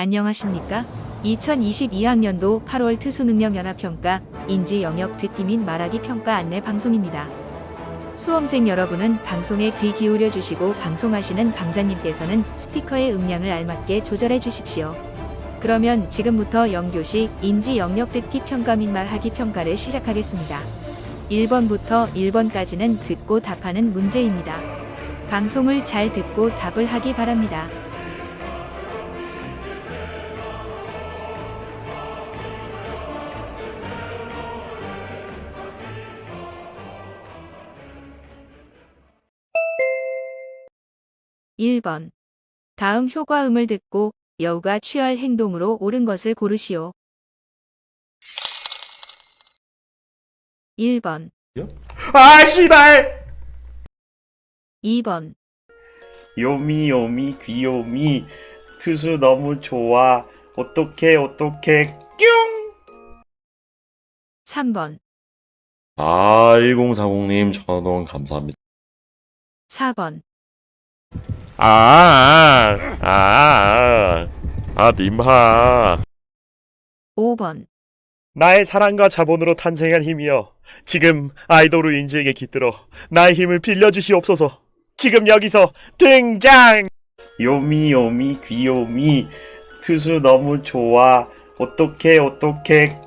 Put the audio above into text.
안녕하십니까? 2022학년도 8월 특수능력연합평가 인지 영역 듣기 및 말하기 평가 안내 방송입니다. 수험생 여러분은 방송에 귀 기울여 주시고 방송하시는 방자님께서는 스피커의 음량을 알맞게 조절해 주십시오. 그러면 지금부터 영교시 인지 영역 듣기 평가 및 말하기 평가를 시작하겠습니다. 1번부터 1번까지는 듣고 답하는 문제입니다. 방송을 잘 듣고 답을 하기 바랍니다. 일 번. 다음 효과음을 듣고 여우가 취할 행동으로 옳은 것을 고르시오. 1번, 아 씨발! 2번, 요미 요미 귀요미. 투수 너무 좋아. 어떡해 어떡해 뀨! 3번, 아, 1040님 천원 감사합니다. 4번, 아, 아, 아, 아, 님하. 5번, 나의 사랑과 자본으로 탄생한 힘이여 지금 아이돌을 인지에게 깃들어 나의 힘을 빌려주시옵소서. 지금 여기서 등장! 요미 요미 귀요미. 투수 너무 좋아. 어떡해 어떡해